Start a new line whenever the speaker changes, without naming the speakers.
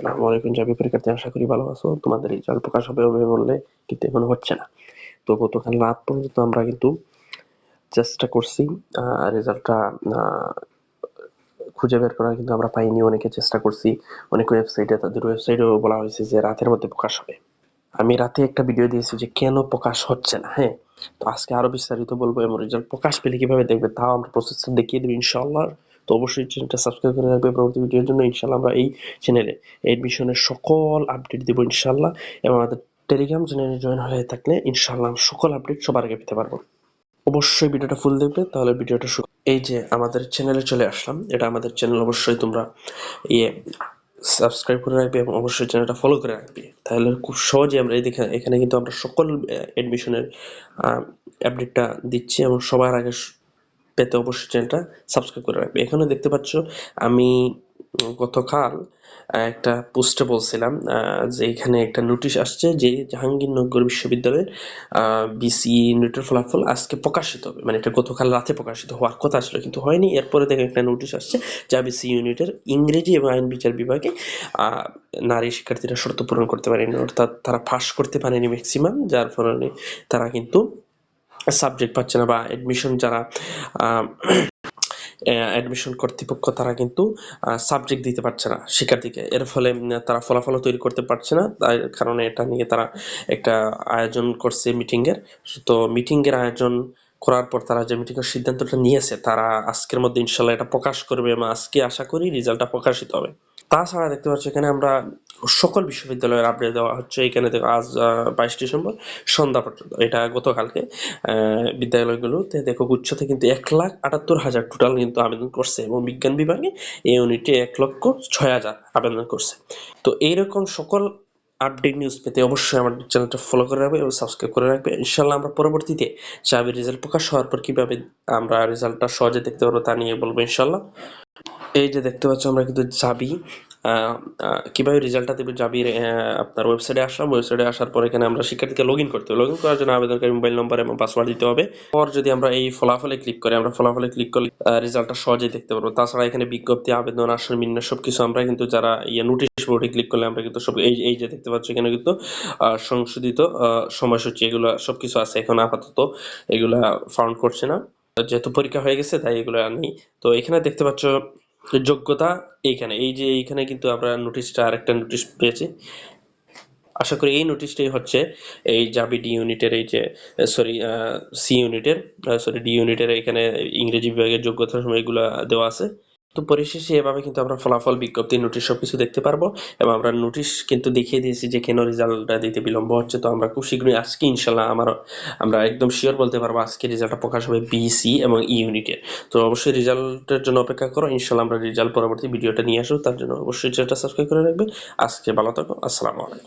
আসসালামু আলাইকুম জাবি আশা করি ভালো আছো। তোমাদের প্রকাশ হবে হবে বললে কিন্তু হচ্ছে না। তো গতকাল রাত পর্যন্ত আমরা কিন্তু চেষ্টা করছি রেজাল্টটা খুঁজে বের করা কিন্তু আমরা পাইনি, অনেকে চেষ্টা করছি। অনেক ওয়েবসাইটে তাদের ওয়েবসাইটেও বলা হয়েছে যে রাতের মধ্যে প্রকাশ হবে। আমি রাতে একটা ভিডিও দিয়েছি যে কেন প্রকাশ হচ্ছে না হ্যাঁ? তো আজকে আরও বিস্তারিত বলব এবং রেজাল্ট প্রকাশ পেলে কীভাবে দেখবে, তাও আমরা প্রসেসটা দেখিয়ে দেবো ইনশাআল্লাহ। তো অবশ্যই চ্যানেলটা সাবস্ক্রাইব করে রাখবে পরবর্তী ভিডিওর জন্য ইনশাআল্লাহ আমরা এই চ্যানেলে এডমিশনের সকল আপডেট দেবো ইনশাআল্লাহ এবং আমাদের টেলিগ্রাম চ্যানেলে জয়েন হয়ে থাকলে ইনশাআল্লাহ সকল আপডেট সবার আগে পেতে পারব। অবশ্যই ভিডিওটা ফুল দেখবে, তাহলে ভিডিওটা এই যে আমাদের চ্যানেলে চলে আসলাম, এটা আমাদের চ্যানেল অবশ্যই তোমরা ইয়ে সাবস্ক্রাইব করে রাখবে এবং অবশ্যই চ্যানেলটা ফলো করে রাখবে। তাহলে খুব সহজে আমরা এই দেখে এখানে কিন্তু আমরা সকল অ্যাডমিশনের আপডেটটা দিচ্ছি এবং সবার আগে পেতে অবশ্যই চ্যানেলটা সাবস্ক্রাইব করে রাখবে। এখানে দেখতে পাচ্ছ আমি গতকাল একটা পোস্টে বলছিলাম যে এখানে একটা নোটিশ আসছে যে জাহাঙ্গীরনগর বিশ্ববিদ্যালয়ের বিসি ইউনিটের ফলাফল আজকে প্রকাশিত হবে। মানে এটা গতকাল রাতে প্রকাশিত হওয়ার কথা ছিল, কিন্তু হয়নি। এরপরে দেখে একটা নোটিশ আসছে যা বিসি ইউনিটের ইংরেজি এবং আইন বিচার বিভাগে নারী শিক্ষার্থীরা শর্ত পূরণ করতে পারেনি, অর্থাৎ তারা ফাঁস করতে পারেনি ম্যাক্সিমাম যার ফলে তারা কিন্তু সাবজেক্ট পাচ্ছে না বা অ্যাডমিশন যারা অ্যাডমিশন কর্তৃপক্ষ, তারা কিন্তু সাবজেক্ট দিতে পারছে না শিক্ষার্থীকে। এর ফলে তারা ফলাফল তৈরি করতে পারছে না। তার কারণে এটা নিয়ে তারা একটা আয়োজন করছে মিটিংয়ের তো মিটিংয়ের আয়োজন করার পর তারা যে মিটিংয়ের সিদ্ধান্তটা নিয়েছে, তারা আজকের মধ্যে ইনশাল্লাহ এটা প্রকাশ করবে এবং আজকে আশা করি রেজাল্টটা প্রকাশিত হবে। তাছাড়া দেখতে পাচ্ছি এখানে আমরা সকল বিশ্ববিদ্যালয়ের আপডেট দেওয়া হচ্ছে। এখানে দেখো আজ বাইশ ডিসেম্বর, সন্ধ্যা পর্যন্ত। এটা গতকালকে বিদ্যালয়গুলোতে দেখো গুচ্ছতে কিন্তু এক লাখ আটাত্তর হাজার টোটাল কিন্তু আবেদন করছে এবং বিজ্ঞান বিভাগে এই ইউনিটে এক লক্ষ ছয় হাজার আবেদন করছে। তো এইরকম সকল আপডেট নিউজ পেতে অবশ্যই আমার চ্যানেলটা ফলো করে রাখবে এবং সাবস্ক্রাইব করে রাখবে। ইনশাল্লাহ আমরা পরবর্তীতে চাবির রেজাল্ট প্রকাশ হওয়ার পর কীভাবে আমরা রেজাল্টটা সহজে দেখতে পারব তা নিয়ে বলব ইনশাল্লাহ এই যে দেখতে পাচ্ছ, আমরা কিন্তু যাবি। কীভাবে রেজাল্টটা দেবে যাবির আপনার ওয়েবসাইটে আসলাম ওয়েবসাইটে আসার পর এখানে আমরা শিক্ষার্থীকে লগ ইন করতে হবে। লগ ইন করার জন্য আবেদনকারী মোবাইল নম্বর এবং পাসওয়ার্ড দিতে হবে। পর যদি আমরা এই ফলাফলে ক্লিক করি, আমরা ফলাফলে ক্লিক করলে রেজাল্টটা সহজেই দেখতে পারব। তাছাড়া এখানে বিজ্ঞপ্তি, আবেদন আসন বিন্যাস সব কিছু আমরা কিন্তু যারা ইয়ে নোটিশ বোর্ডে ক্লিক করলে আমরা কিন্তু সব, এই এই যে দেখতে পাচ্ছি, এখানে কিন্তু সংশোধিত সময়সূচি, এগুলো সব কিছু আছে এখন আপাতত। এগুলা ফাউন্ড করছে না। যেহেতু পরীক্ষা হয়ে গেছে, তাই এগুলো নেই। তো এখানে দেখতে পাচ্ছ যোগ্যতা এইখানে। এই যে এইখানে কিন্তু আমরা নোটিশটা আরেকটা নোটিশ পেয়েছি। আশা করি এই নোটিশটাই হচ্ছে এই জাবি ডি ইউনিটের এই যে সরি সি ইউনিটের সরি ডি ইউনিটের এখানে ইংরেজি বিভাগের যোগ্যতা সময় এগুলো দেওয়া আছে। তো পরিশেষে এভাবে কিন্তু আমরা ফলাফল বিজ্ঞপ্তি, নোটিশ সবকিছু দেখতে পারব এবং আমরা নোটিশ কিন্তু দেখিয়ে দিয়েছি যে কেন রেজাল্টটা দিতে বিলম্ব হচ্ছে। তো আমরা খুব শীঘ্রই আজকে ইনশাল্লাহ আমার, আমরা একদম শিওর বলতে পারব আজকে রেজাল্টটা প্রকাশ হবে বিসি এবং ই ইউনিটের। তো অবশ্যই রেজাল্টের জন্য অপেক্ষা করো, ইনশাল্লাহ আমরা রেজাল্ট পরবর্তী ভিডিওটা নিয়ে আসব, তার জন্য অবশ্যই চ্যানেলটা সাবস্ক্রাইব করে রাখবে। আজকে ভালো থাকো, আসসালামু আলাইকুম।